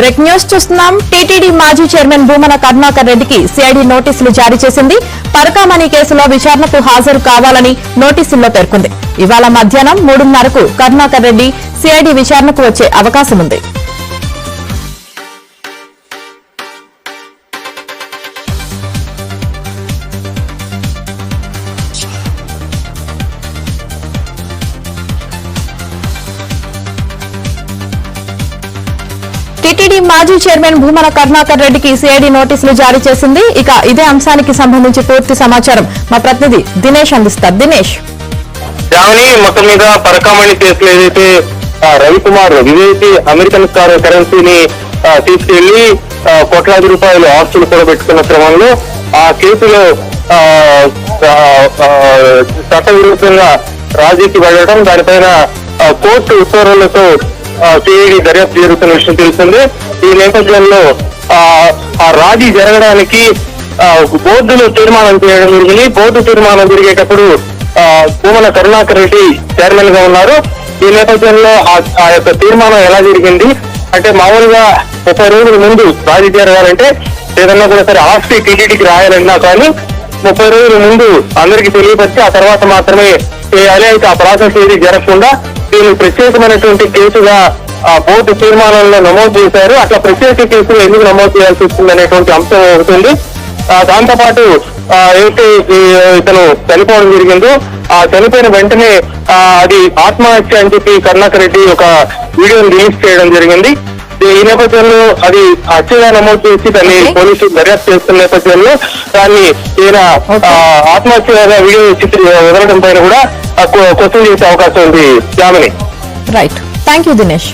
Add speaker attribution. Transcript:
Speaker 1: Break news చూస్తున్నాం. TTD మాజీ chairman Bhumana Karunakar రెడ్డికి సిఐడి నోటీసులు జారీ చేసింది. పరకామణి కేసులో విచారణకు హాజరు కావాలని నోటీసుల్లో పేర్కొంది. ఇవాళ మధ్యాహ్నం మూడున్నరకు కరుణాకర్ రెడ్డి సిఐడి విచారణకు వచ్చే అవకాశం ఉంది టీటీడీ మాజీ చైర్మన్ భూమన కరుణాకర్ రెడ్డికి సిఐడి నోటీసులు జారీ చేసింది. ఇక ఇదే అంశానికి సంబంధించి పూర్తి సమాచారం మా ప్రతినిధి దినేష్ అందిస్తారు. దినేష్.
Speaker 2: దాని మొత్తం మీద పరకామణి కేసులో ఏదైతే ఆ, రవికుమార్ విదేశీ అమెరికన్ కార్- కరెన్సీని తీసుకెళ్ళి కోట్లాది రూపాయలు ఆస్తులు కూడా పెట్టుకున్న క్రమంలో ఆ కేసులో చట్టవిరుద్ధంగా రాజీకి వెళ్ళడం దానిపైన కోర్టు ఉత్తర్వులతో సిఐడి దర్యాప్తు జరుగుతున్న విషయం తెలిసింది ఈ నేపథ్యంలో ఆ, రాజీ జరగడానికి బోర్డులో తీర్మానం చేయడం జరిగింది. బోర్డు తీర్మానం జరిగేటప్పుడు భూమల భూమన కరుణాకర్ రెడ్డి చైర్మన్గా ఉన్నారు. ఈ నేపథ్యంలో ఆ- ఆ యొక్క తీర్మానం ఎలా జరిగింది? అంటే మామూలుగా ముప్పై రోజుల ముందు రాజీ జరగాలంటే ఏదన్నా కూడా సరే ఆస్తి టీటీడీకి రాయాలన్నా కానీ ముప్పై రోజుల ముందు అందరికీ తెలియపరిచి ఆ తర్వాత మాత్రమే చేయాలి అయితే ఆ ప్రాసెస్ ఏది జరగకుండా దీన్ని ప్రత్యేకమైనటువంటి కేసుగా ఆ బోర్డు తీర్మానంలో నమోదు చేశారు. అట్లా ప్రత్యేక కేసులు ఎందుకు నమోదు చేయాల్సి వస్తుంది అనేటువంటి అంశం అవుతుంది దాంతోపాటు దాంతో పాటు ఇతను చనిపోవడం జరిగిందో ఆ చనిపోయిన వెంటనే అది ఆత్మహత్య అని చెప్పి కరుణాకర్ రెడ్డి ఒక వీడియోని రిలీజ్ చేయడం జరిగింది. ఈ- నేపథ్యంలో అది హత్యగా నమోదు చేసి దాన్ని. పోలీసులు దర్యాప్తు చేస్తున్న నేపథ్యంలో దాన్ని ఈయన ఆత్మహత్యగా వీడియో చిత్ర వదలడం పైన కూడా క్వశ్చన్ చేసే అవకాశం ఉంది. జామిని
Speaker 1: రైట్ థ్యాంక్ యూ దినేష్